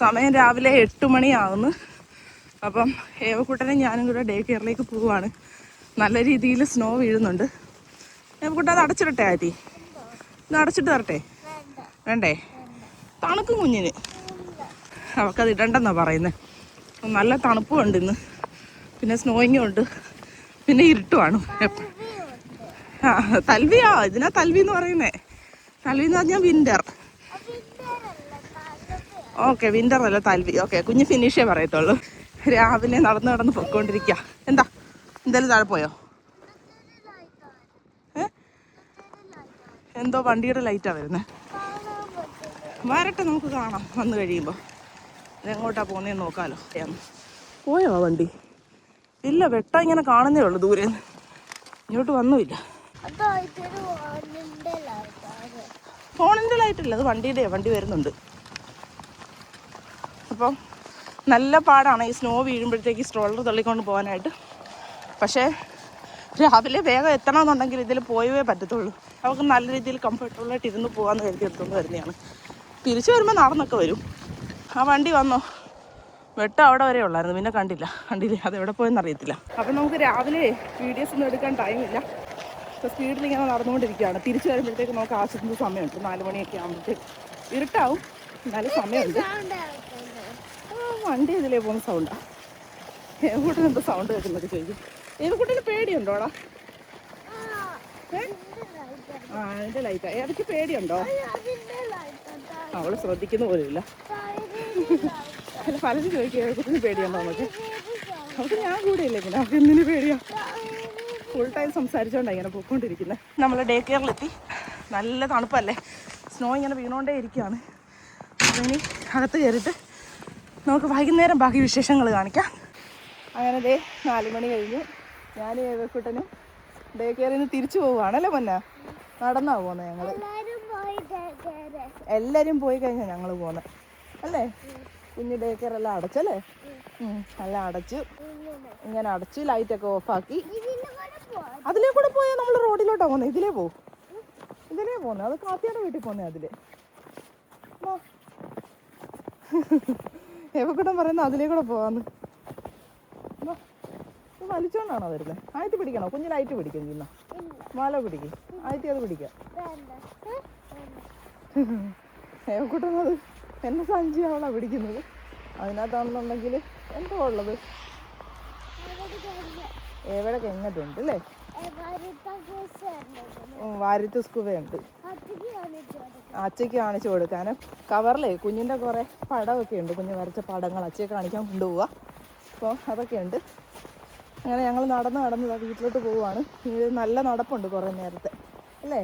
സമയം രാവിലെ എട്ട് മണിയാവുന്നു. അപ്പം ഏവക്കുട്ടനെ ഞാനും കൂടെ ഡേ കെയറിലേക്ക് പോവാണ്. നല്ല രീതിയിൽ സ്നോ വീഴുന്നുണ്ട്. ഏവക്കുട്ട അത് അടച്ചിടട്ടെ ആറ്റി ഇത് അടച്ചിട്ട് തരട്ടെ? വേണ്ടേ? തണുക്കും കുഞ്ഞിന്. അവൾക്കത് ഇടണ്ടെന്നാ പറയുന്നത് നല്ല തണുപ്പും ഉണ്ട് ഇന്ന്. പിന്നെ സ്നോയിങ്ങും ഉണ്ട്. പിന്നെ ഇരുട്ടുമാണ് ആ തൽവിയാ ഇതിനാ തൽവി എന്ന് പറയുന്നേ. തൽവി എന്ന് പറഞ്ഞാൽ വിന്റർ ഓക്കെ വിന്റർ അല്ല തൽവി. ഓക്കെ കുഞ്ഞ് ഫിനിഷേ പറയത്തുള്ളൂ. രാവിലെ നടന്ന് നടന്ന് പൊയ്ക്കൊണ്ടിരിക്കുക എന്താ? എന്തായാലും താഴെ പോയോ? ഏ? എന്തോ വണ്ടിയുടെ ലൈറ്റാ വരുന്നത് വരട്ടെ നമുക്ക് കാണാം. വന്നു കഴിയുമ്പോൾ എങ്ങോട്ടാ പോകുന്നതെന്ന് നോക്കാലോ. പോയോ ആ വണ്ടി? ഇല്ല വെട്ട ഇങ്ങനെ കാണുന്നേ ഉള്ളൂ ദൂരെ ഇങ്ങോട്ട് വന്നുമില്ല. ഫോണിന്റെ ലൈറ്റില്ല അത് വണ്ടിയുടെ വണ്ടി വരുന്നുണ്ട്. അപ്പം നല്ല പാടാണ് ഈ സ്നോ വീഴുമ്പോഴത്തേക്ക് സ്ട്രോളർ തള്ളിക്കൊണ്ട് പോകാനായിട്ട്. പക്ഷേ രാവിലെ വേഗം എത്തണമെന്നുണ്ടെങ്കിൽ ഇതിൽ പോയവേ പറ്റത്തുള്ളൂ. അവർക്ക് നല്ല രീതിയിൽ കംഫർട്ടബിളായിട്ട് ഇരുന്ന് പോകാമെന്ന് കരുതി എടുത്തുകൊണ്ട് വരുന്നതാണ്. തിരിച്ചു വരുമ്പോൾ നടന്നൊക്കെ വരും. ആ വണ്ടി വന്നോ? വെട്ടം അവിടെ വരെ ഉള്ളായിരുന്നു. പിന്നെ കണ്ടില്ല. കണ്ടില്ല? അത് എവിടെ പോയെന്ന് അറിയത്തില്ല. അപ്പം നമുക്ക് രാവിലെ വീഡിയോസ് ഒന്നും എടുക്കാൻ ടൈമില്ല ഇപ്പോൾ സ്പീഡിൽ ഇങ്ങനെ നടന്നുകൊണ്ടിരിക്കുകയാണ്. തിരിച്ചു വരുമ്പോഴത്തേക്ക് നമുക്ക് ആവശ്യത്തിന് സമയമുണ്ട്. നാല് മണിയൊക്കെ ആകുമ്പോഴത്തേക്ക് ഇരുട്ടാവും. എന്നാലും സമയമുണ്ട്. വണ്ടി ഇതിലേ പോകുന്ന സൗണ്ടാ എവിടെ എന്താ സൗണ്ട് കേൾക്കുന്നത് ചോദിക്കും. ഏവക്കൂട്ടിന് പേടിയുണ്ടോടാ ആ അതിന്റെ ലൈറ്റാ ഏതൊക്കെ പേടിയുണ്ടോ? അവൾ ശ്രദ്ധിക്കുന്ന പോലുമില്ല അല്ല പലരും ചോദിക്കും ഏവക്കൂട്ടിന് പേടിയുണ്ടോ നമുക്ക് അവർക്ക് ഞാൻ കൂടെ ഇല്ലേ പിന്നെ? അവർക്ക് എന്തിനു പേടിയാ? ഫുൾ ടൈം സംസാരിച്ചോണ്ടാ ഇങ്ങനെ പോയിക്കൊണ്ടിരിക്കുന്നത് നമ്മൾ ഡേ കെയറിലെത്തി നല്ല തണുപ്പല്ലേ? സ്നോ ഇങ്ങനെ വീണോണ്ടേ ഇരിക്കുകയാണ് അപ്പം ഇനി അകത്ത് കയറിയിട്ട് നമുക്ക് വൈകുന്നേരം ബാക്കി വിശേഷങ്ങൾ കാണിക്കാം. അങ്ങനെ ദേ നാല് മണി കഴിഞ്ഞു. ഞാൻ ഏവക്കുട്ടനും ഡേ കെയറിൽ നിന്ന് തിരിച്ചു പോവുകയാണല്ലേ പൊന്ന? നടന്നാ പോന്നെ ഞങ്ങൾ എല്ലാവരും പോയി കഴിഞ്ഞാൽ ഞങ്ങൾ പോന്നെ. അല്ലേ? കുഞ്ഞ് ഡേ കെയർ എല്ലാം അടച്ചല്ലേ നല്ല അടച്ചു. ഇങ്ങനെ അടച്ച് ലൈറ്റൊക്കെ ഓഫാക്കി. അതിലേ കൂടെ പോയാൽ നമ്മൾ റോഡിലോട്ടാ പോകുന്നത് ഇതിലേ പോകും ഇതിലേ പോകുന്നത് അത് കാത്തിയുടെ വീട്ടിൽ പോകുന്നത് അതിലേ. ഏവക്കൂട്ടം പറയുന്ന അതിലേ കൂടെ പോവാന്ന്. വലിച്ചോണ്ടാണോ വരുന്നത് ആയിട്ട് പിടിക്കണോ? കുഞ്ഞിന് ആയിട്ട് പിടിക്കും ഇന്ന മാല പിടിക്കും. ആയിട്ട് അത് പിടിക്കാം. ഏവക്കൂട്ടം അത് എന്നെ സഞ്ചിയാവളാ പിടിക്കുന്നത്? അതിനകത്താണെന്നുണ്ടെങ്കിൽ എന്തോ ഉള്ളത്? എവിടെ കെങ്ങത്തുണ്ട് അല്ലേ വാരിത്ത് സ്കൂബയുണ്ട് അച്ചയ്ക്ക് കാണിച്ചു കൊടുക്കാൻ കവറിലേ കുഞ്ഞിന്റെ കുറേ പടമൊക്കെ ഉണ്ട്. കുഞ്ഞ് വരച്ച പടങ്ങൾ അച്ചയെ കാണിക്കാൻ കൊണ്ടുപോവുക അപ്പോൾ അതൊക്കെ ഉണ്ട്. അങ്ങനെ ഞങ്ങൾ നടന്ന് നടന്ന് വീട്ടിലോട്ട് പോവുകയാണ് ഇത് നല്ല നടപ്പുണ്ട് കുറേ നേരത്തെ. അല്ലേ?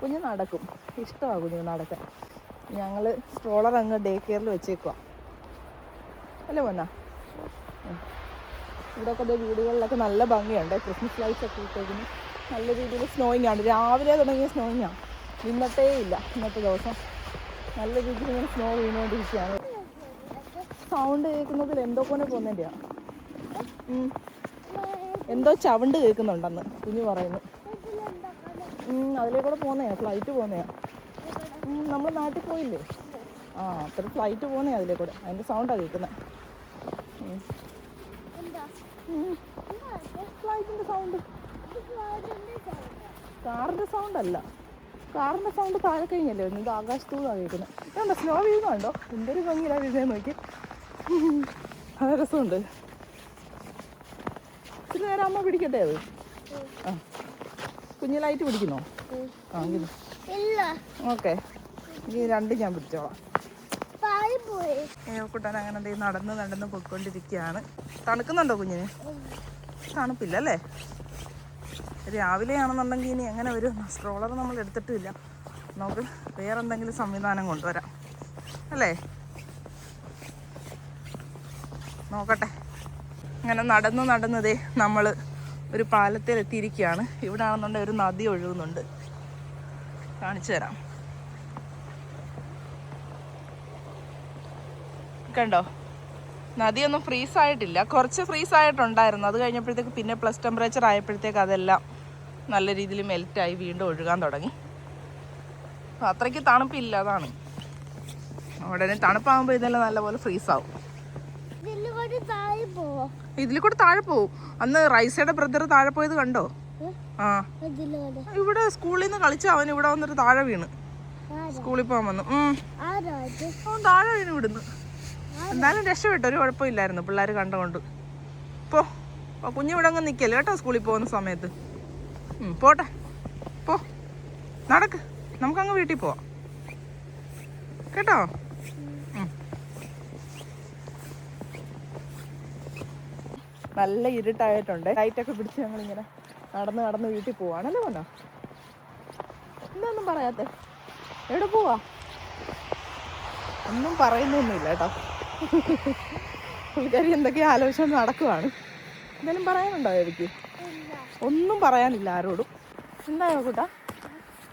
കുഞ്ഞ് നടക്കും. ഇഷ്ടമാണ് കുഞ്ഞ് നടക്കാൻ. ഞങ്ങൾ സ്ട്രോളർ അങ്ങ് ഡേ കെയറിൽ വെച്ചേക്കുക അല്ലേ പൊന്നാ? ഇവിടെയൊക്കെ ഒക്കെ വീടുകളിലൊക്കെ നല്ല ഭംഗിയുണ്ട്. ക്രിസ്മസ് ലൈറ്റ്സ് ഒക്കെ ഇട്ടേക്കുന്നു. നല്ല രീതിയിൽ സ്നോയിങ് ആണ്. രാവിലെ തുടങ്ങിയ സ്നോയിങ് ആണ് ഇന്നത്തേ ഇല്ല. ഇന്നത്തെ ദിവസം നല്ല രീതിയിൽ ഇങ്ങനെ സ്നോ വീണുകൊണ്ടിരിക്കുകയാണ്. സൗണ്ട് കേൾക്കുന്നതിൽ എന്തോ പോലെ പോകുന്നതിന്റെയാ എന്തോ ചവണ്ട് കേൾക്കുന്നുണ്ടെന്ന് കുഞ്ഞു പറയുന്നു. അതിലേ കൂടെ പോകുന്നതാണ് ഫ്ലൈറ്റ് പോകുന്നതാണ് നമ്മൾ നാട്ടിൽ പോയില്ലേ? ആ അത്ര ഫ്ലൈറ്റ് പോകുന്നയാ അതിലേ കൂടെ. അതിന്റെ സൗണ്ടാണ് കേൾക്കുന്നത് ഫ്ലൈറ്റിന്റെ സൗണ്ട് കാറിന്റെ സൗണ്ട് അല്ല. കാറിന്റെ സൗണ്ട് താഴെ കഴിഞ്ഞല്ലേ? ഇത് ആകാശത്തൂന്നാണ് കേൾക്കുന്നത്. ഇതുണ്ടോ സ്നോ വീഴുന്നുണ്ടോ എന്തൊരു ഭംഗിയിലാണ് വീഴുന്നത് നോക്കി അത് രസമുണ്ട്. ഇച്ചിരി നേരം അമ്മ പിടിക്കട്ടെ അത്? ആ. കുഞ്ഞു ലൈറ്റ് പിടിക്കുന്നോ? ആ ഓക്കെ. ഈ രണ്ട് ഞാൻ പിടിച്ചോളാം. കുട്ടാൻ അങ്ങനെ നടന്ന് നടന്ന് പൊയ്ക്കൊണ്ടിരിക്കുകയാണ്. തണുക്കുന്നുണ്ടോ കുഞ്ഞിന്? തണുപ്പില്ല അല്ലേ രാവിലെയാണെന്നുണ്ടെങ്കിൽ ഇനി എങ്ങനെ ഒരു സ്ട്രോളർ നമ്മൾ എടുത്തിട്ടില്ല. നമുക്ക് വേറെ എന്തെങ്കിലും സംവിധാനം കൊണ്ടുവരാം. അല്ലേ? നോക്കട്ടെ. അങ്ങനെ നടന്നു നടന്നതേ നമ്മൾ ഒരു പാലത്തിൽ എത്തിയിരിക്കുകയാണ് ഇവിടെ ആണെന്നുണ്ടെങ്കിൽ ഒരു നദി ഒഴുകുന്നുണ്ട്. കാണിച്ചു തരാം. കണ്ടോ? നദിയൊന്നും ഫ്രീസ് ആയിട്ടില്ല കുറച്ച് ഫ്രീസ് ആയിട്ടുണ്ടായിരുന്നു അത് കഴിഞ്ഞപ്പോഴത്തേക്ക് പിന്നെ പ്ലസ് ടെമ്പറേച്ചർ ആയപ്പോഴത്തേക്ക് അതെല്ലാം നല്ല രീതിയിൽ മെൽറ്റായി വീണ്ടും ഒഴുകാൻ തുടങ്ങി. അപ്പോൾ അത്രയ്ക്ക് തണുപ്പില്ല അതാണ്. ഉടനെ തണുപ്പാകുമ്പോൾ ഇതെല്ലാം നല്ലപോലെ ഫ്രീസ് ആവും ഇതിൽ കൂടെ താഴെ പോവും. അന്ന് റൈസയുടെ ബ്രദർ താഴെ പോയത് കണ്ടോ? ആ. ഇവിടെ സ്കൂളിൽ നിന്ന് കളിച്ച അവൻ ഇവിടെ വന്നിട്ട് താഴെ വീണ്. സ്കൂളിൽ പോകാൻ വന്നു. താഴെ വീണ് ഇവിടുന്ന്. എന്തായാലും രക്ഷപ്പെട്ടു ഒരു കുഴപ്പമില്ലായിരുന്നു. പിള്ളേർ കണ്ടുകൊണ്ട് പോ. പോ, കുഞ്ഞ് ഇവിടെ അങ്ങ് നിൽക്കല്ലേ കേട്ടോ സ്കൂളിൽ പോകുന്ന സമയത്ത്. പോട്ടെ. പോ. നടക്ക്. നമുക്കങ്ങ് വീട്ടിൽ പോവാം. കേട്ടോ. നല്ല ഇരുട്ടായിട്ടുണ്ട്. ലൈറ്റൊക്കെ പിടിച്ച് ഞങ്ങളിങ്ങനെ നടന്ന് നടന്ന് വീട്ടിൽ പോവാണല്ലേ പോന്നോ എന്തൊന്നും പറയാത്തെ. എവിടെ പോവാ? ഒന്നും പറയുന്നൊന്നുമില്ല കേട്ടോ. പുള്ളിക്കാരി എന്തൊക്കെയാ ആലോചന നടക്കുവാണ്. എന്തെങ്കിലും പറയാനുണ്ടോ എനിക്ക് ഒന്നും പറയാനില്ല ആരോടും. എന്തായോ കൂട്ടാ?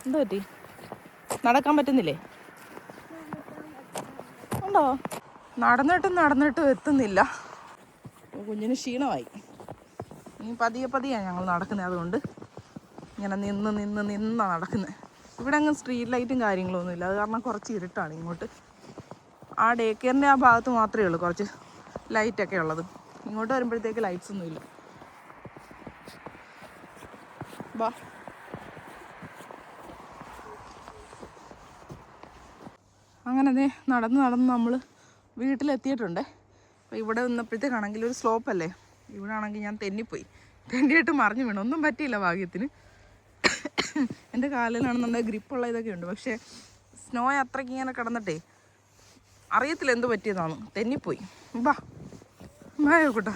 എന്താ പറ്റി? നടക്കാൻ പറ്റുന്നില്ലേ? ഉണ്ടോ? നടന്നിട്ടും നടന്നിട്ടും എത്തുന്നില്ല. കുഞ്ഞിന് ക്ഷീണമായി. ഇനി പതിയെ പതിയാണ് ഞങ്ങൾ നടക്കുന്നത് അതുകൊണ്ട്. ഇങ്ങനെ നിന്ന് നിന്ന് നിന്നാണ് നടക്കുന്നത് ഇവിടെ അങ്ങ് സ്ട്രീറ്റ് ലൈറ്റും കാര്യങ്ങളൊന്നുമില്ല. അത് കാരണം കുറച്ച് ഇരുട്ടാണ് ഇങ്ങോട്ട്. ആ ഡേ കെയറിന്റെ ആ ഭാഗത്ത് മാത്രമേ ഉള്ളൂ. കുറച്ച് ലൈറ്റൊക്കെ ഉള്ളത്. ഇങ്ങോട്ട് വരുമ്പോഴത്തേക്ക് ലൈറ്റ്സ് ഒന്നുമില്ല ബാ. അങ്ങനെ ദേ നടന്ന് നടന്ന് നമ്മൾ വീട്ടിലെത്തിയിട്ടുണ്ട്. അപ്പോൾ ഇവിടെ നിന്നപ്പോഴത്തേക്കാണെങ്കിൽ ഒരു സ്ലോപ്പ് അല്ലേ? ഇവിടെ ആണെങ്കിൽ ഞാൻ തെന്നിപ്പോയി. തെന്നിയിട്ട് മറിഞ്ഞു വീണു. ഒന്നും പറ്റിയില്ല ഭാഗ്യത്തിന്. എന്റെ കാലിലാണെന്നുണ്ടെങ്കിൽ ഗ്രിപ്പുള്ള ഇതൊക്കെ ഉണ്ട്. പക്ഷേ സ്നോ അത്രയ്ക്ക് ഇങ്ങനെ കിടന്നിട്ടേ അറിയത്തില്ല എന്ത് പറ്റിയതാണ് തെന്നിപ്പോയി. വാ വായോ കൂട്ടാ.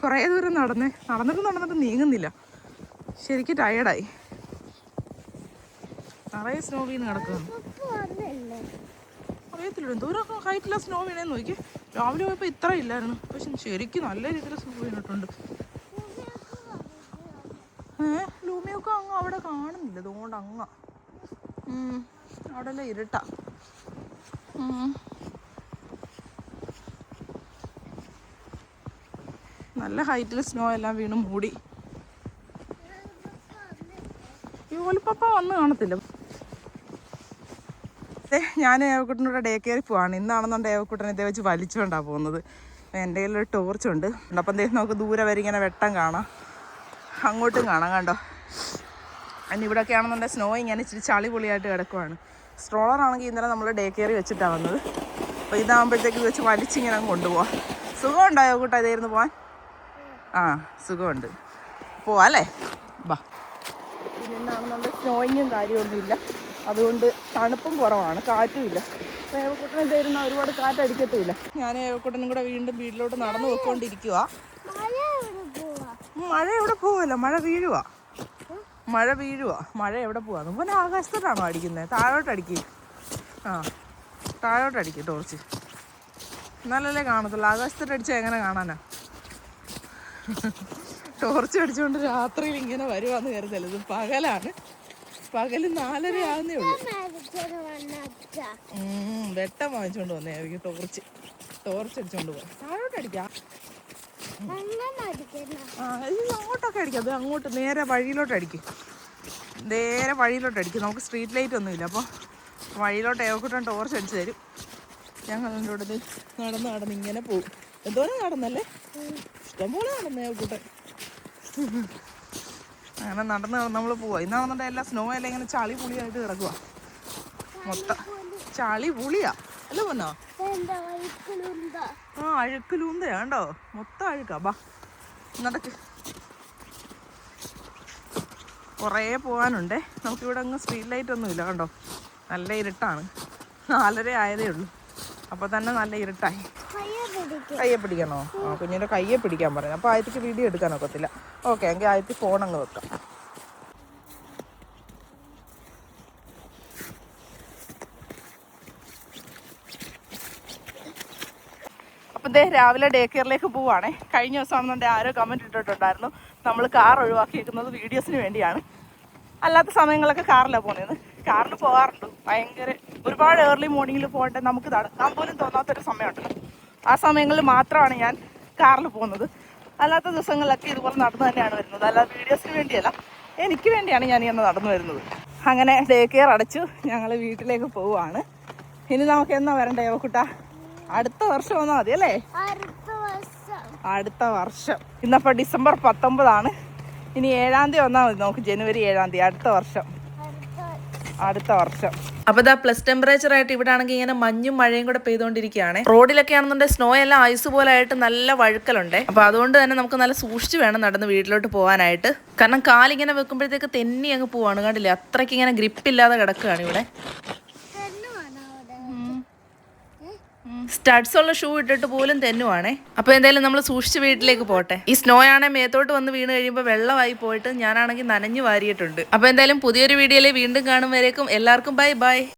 കുറേ ദൂരം നടന്നേ. നടന്നിട്ട് നടന്നിട്ട് നീങ്ങുന്നില്ല. ശരിക്കും ടയേർഡായി നിറയെ സ്നോ വീണ് വന്നില്ലേ അറിയത്തില്ല എന്തോരം ഹൈറ്റില്ല സ്നോ വീണേന്ന് നോക്കി രാവിലെ പോയപ്പോൾ ഇത്ര ഇല്ലായിരുന്നു. പക്ഷെ ശരിക്കും നല്ല രീതിയിൽ സ്നോ വീണിട്ടുണ്ട്. ലൂമിയൊക്കെ അങ്ങ് അവിടെ കാണുന്നില്ല. അതുകൊണ്ട് അങ്ങ അവിടെ എല്ലാം ഇരുട്ടാ. നല്ല ഹൈറ്റിൽ സ്നോ എല്ലാം വീണ് മൂടി. ഈ ഓലിപ്പപ്പ വന്ന് കാണത്തില്ല. ഞാൻ ഏവക്കുട്ടനോട് ഡേ കയറി പോവാണ്. ഇന്നാണെന്നുണ്ട് ഏവക്കുട്ടനെ ഇതേ വെച്ച് വലിച്ചുകൊണ്ടാണ് പോകുന്നത്. എന്റെ കയ്യിലൊരു ടോർച്ചുണ്ട് അപ്പം ദേഹം നമുക്ക് ദൂരെ വരെ ഇങ്ങനെ വെട്ടം കാണാം. അങ്ങോട്ടും കാണാം കണ്ടോ? അതിന് ഇവിടെയൊക്കെ ആണെന്നുണ്ടെങ്കിൽ സ്നോ ഇങ്ങനെ ഇച്ചിരി ചളി പൊളിയായിട്ട് കിടക്കുവാണ്. സ്ട്രോളർ ആണെങ്കിൽ ഇന്നലെ നമ്മൾ ഡേ കെയറി വെച്ചിട്ടാണ് വന്നത്. അപ്പോൾ ഇതാകുമ്പോഴത്തേക്ക് ഇത് വെച്ച് വലിച്ചിങ്ങനെ അങ്ങ് കൊണ്ടുപോകാം സുഖമുണ്ടായോ കൂട്ടാ ഇതായിരുന്നു പോവാൻ? ആ സുഖമുണ്ട്. പോവാല്ലേ? വാ ബാ. പിന്നെ എന്നാണെന്നുണ്ടെങ്കിൽ സ്നോയിങ്ങും കാര്യമൊന്നുമില്ല. അതുകൊണ്ട് തണുപ്പും കുറവാണ് കാറ്റുമില്ല അപ്പോൾ ഏവക്കുട്ടനെ തരുന്ന ഒരുപാട് കാറ്റടിക്കത്തുമില്ല ഞാൻ ഏവക്കുട്ടനും കൂടെ വീണ്ടും വീട്ടിലോട്ട് നടന്നു പോയിക്കൊണ്ടിരിക്കുക മഴ എവിടെ പോവാ? മഴ എവിടെ പോവല്ല മഴ വീഴുക മഴ വീഴുക മഴ എവിടെ പോവാ? പിന്നെ ആകാശത്തോട്ടാണോ അടിക്കുന്നത് താഴോട്ട് അടിക്കുക ആ താഴോട്ട് അടിക്കുക ടോർച്ച്. എന്നാലല്ലേ കാണത്തുള്ളൂ. ആകാശത്തോട്ട് അടിച്ചാൽ എങ്ങനെ കാണാനാ? ടോർച്ച് അടിച്ചുകൊണ്ട് രാത്രിയിൽ ഇങ്ങനെ വരുവാന്ന് കരുതല്ല ഇത് പകലാണ്. പകൽ നാലര ആകുന്നേ ഉള്ളൂ. വെട്ടം വാങ്ങിച്ചോണ്ട് വന്നേ എനിക്ക് ടോർച്ച്. ടോർച്ച് അടിച്ചോണ്ട് പോവാം ആ അങ്ങോട്ടൊക്കെ അടിക്കാം. അത് അങ്ങോട്ട് നേരെ വഴിയിലോട്ട് അടിക്കും. നേരെ വഴിയിലോട്ട് അടിക്കും. നമുക്ക് സ്ട്രീറ്റ് ലൈറ്റ് ഒന്നുമില്ല അപ്പോൾ വഴിയിലോട്ട് ഏവക്കൂട്ടം ടോർച്ച് അടിച്ചു തരും. കൂടെ ദേ നടന്ന് നടന്ന് ഇങ്ങനെ പോകും. എന്തോരം നടന്നല്ലേ ഇഷ്ടംപോലെ നടന്നേ കൂട്ടെ അങ്ങനെ നടന്ന് നടന്ന് നമ്മൾ പോവാ. ഇന്നാണെന്നുണ്ടെങ്കിൽ എല്ലാ സ്നോ എല്ലാം ഇങ്ങനെ ചളി പുളിയായിട്ട് കിടക്കുക മൊത്തം ചളി പുളിയാ. അല്ല പൊന്നോ? ആ അഴുക്ക് ആ അഴുക്കലൂന്തയാ കണ്ടോ? മൊത്തം അഴുക്കാ. ബാ നടക്ക് കുറേ പോകാനുണ്ടേ നമുക്കിവിടെ അങ്ങ് സ്ട്രീറ്റ് ലൈറ്റ് ഒന്നും ഇല്ല കണ്ടോ? നല്ല ഇരുട്ടാണ്. നാലര ആയതേ ഉള്ളൂ. അപ്പോൾ തന്നെ നല്ല ഇരുട്ടായി. കയ്യ പിടിക്കും കയ്യെ പിടിക്കണോ? ആ കുഞ്ഞിന്റെ കയ്യെ പിടിക്കാൻ പറഞ്ഞു അപ്പോൾ ആയത്തിക്ക് വീഡിയോ എടുക്കാൻ ഒക്കത്തില്ല. ഓക്കെ എങ്കിൽ ആയത്തി ഫോൺ അങ്ങ് വെക്കാം. അപ്പം ദേ രാവിലെ ഡേ കെയറിലേക്ക് പോവാണേ. കഴിഞ്ഞ ദിവസം ആണെന്നുണ്ടെങ്കിൽ ആരോ കമന്റ് ഇട്ടിട്ടുണ്ടായിരുന്നു. നമ്മൾ കാർ ഒഴിവാക്കിയിരിക്കുന്നത് വീഡിയോസിന് വേണ്ടിയാണ്. അല്ലാത്ത സമയങ്ങളൊക്കെ കാറിലാണ് പോകുന്നത് കാറിൽ പോകാറുണ്ട് ഭയങ്കര ഒരുപാട് ഏർലി മോർണിംഗിൽ പോകട്ടെ നമുക്ക് നടക്കാൻ പോലും തോന്നാത്തൊരു സമയമുണ്ട് ആ സമയങ്ങളിൽ മാത്രമാണ് ഞാൻ കാറിൽ പോകുന്നത്. അല്ലാത്ത ദിവസങ്ങളിലൊക്കെ ഇതുപോലെ നടന്നു തന്നെയാണ് വരുന്നത്. അല്ലാതെ വീഡിയോസിന് വേണ്ടിയല്ല. എനിക്ക് വേണ്ടിയാണ് ഞാൻ ഇന്ന് നടന്നു വരുന്നത്. അങ്ങനെ ഡേ കെയർ അടച്ചു ഞങ്ങൾ വീട്ടിലേക്ക് പോവുകയാണ്. ഇനി നമുക്ക് എന്നാ വരണ്ടേ കുട്ട അടുത്ത വർഷം വന്നാൽ മതി അല്ലേ? അടുത്ത വർഷം. അടുത്ത വർഷം. ഇന്നപ്പോൾ ഡിസംബർ പത്തൊമ്പതാണ്. ഇനി ഏഴാം തീയതി വന്നാൽ മതി. നമുക്ക് ജനുവരി ഏഴാം തീയതി അടുത്ത വർഷം. അടുത്ത വർഷം. അപ്പൊ ഇതാ പ്ലസ് ടെമ്പറേച്ചർ ആയിട്ട് ഇവിടെ ആണെങ്കിൽ ഇങ്ങനെ മഞ്ഞും മഴയും കൂടെ പെയ്തുകൊണ്ടിരിക്കുകയാണ് റോഡിലൊക്കെ ആണെന്നുണ്ടെങ്കിൽ സ്നോ എല്ലാം ഐസ് പോലെ ആയിട്ട് നല്ല വഴുക്കലുണ്ട്. അപ്പൊ അതുകൊണ്ട് തന്നെ നമുക്ക് നല്ല സൂക്ഷിച്ചു വേണം നടന്ന് വീട്ടിലോട്ട് പോകാനായിട്ട്. കാരണം കാലിങ്ങനെ വെക്കുമ്പോഴത്തേക്ക് തെന്നി അങ്ങ് പോവാണ്. കണ്ടില്ലേ? അത്രയ്ക്ക് ഇങ്ങനെ ഗ്രിപ്പ് ഇല്ലാതെ കിടക്കുകയാണ് ഇവിടെ തെന്നുവാണോ അവിടെ സ്റ്റഡ്സ് ഉള്ള ഷൂ ഇട്ടിട്ട് പോലും തെന്നുവാണേ. അപ്പൊ എന്തായാലും നമ്മൾ സൂക്ഷിച്ച് വീട്ടിലേക്ക് പോട്ടെ. ഈ സ്നോ ആണെ മേത്തോട്ട് വന്ന് വീണ് കഴിയുമ്പോൾ വെള്ളമായി പോയിട്ട് ഞാനാണെങ്കിൽ നനഞ്ഞു വാരിയിട്ടുണ്ട്. അപ്പൊ എന്തായാലും പുതിയൊരു വീഡിയോയിൽ വീണ്ടും കാണും വരേക്കും. എല്ലാവർക്കും ബൈ ബൈ